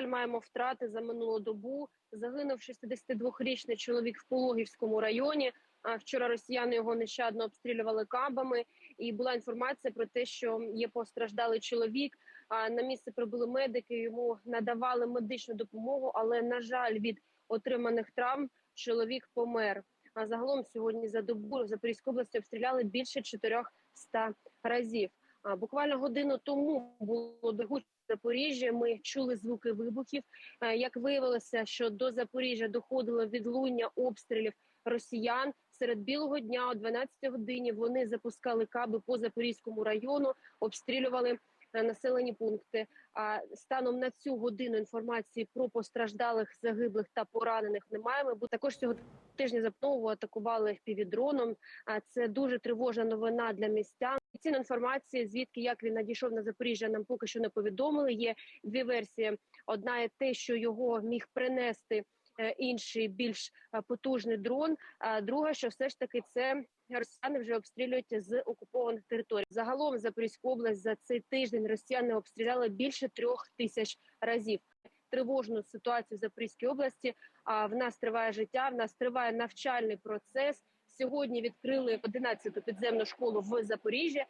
жаль, маємо втрати за минулу добу. Загинув 62-річний чоловік в Пологівському районі. А вчора росіяни його нещадно обстрілювали кабами. І була інформація про те, що є постраждалий чоловік. А на місце прибули медики. Йому надавали медичну допомогу, але на жаль, від отриманих травм чоловік помер. А загалом сьогодні за добу в Запорізькій області обстріляли більше 400 разів. Буквально годину тому було бігуть Запоріжжя. Ми чули звуки вибухів. Е, Як виявилося, що до Запоріжжя доходило відлуння обстрілів росіян серед білого дня о 12 годині. Вони запускали каби по Запорізькому району, обстрілювали населені пункти. А станом на цю годину інформації про постраждалих, загиблих та поранених немає. Ми також цього тижня знову атакували півдроном. А це дуже тривожна новина для містян. Ціна інформації, звідки як він надійшов на Запоріжжя, нам поки що не повідомили. Є дві версії. Одна є те, що його міг принести е, інший більш е, потужний дрон. А друга, що все ж таки це росіяни вже обстрілюють з окупованих територій. Загалом Запорізьку область за цей тиждень росіяни обстріляли більше трьох тисяч разів. Тривожну ситуацію в Запорізькій області. А в нас триває життя, в нас триває навчальний процес. Сьогодні відкрили 11-ту підземну школу в Запоріжжі.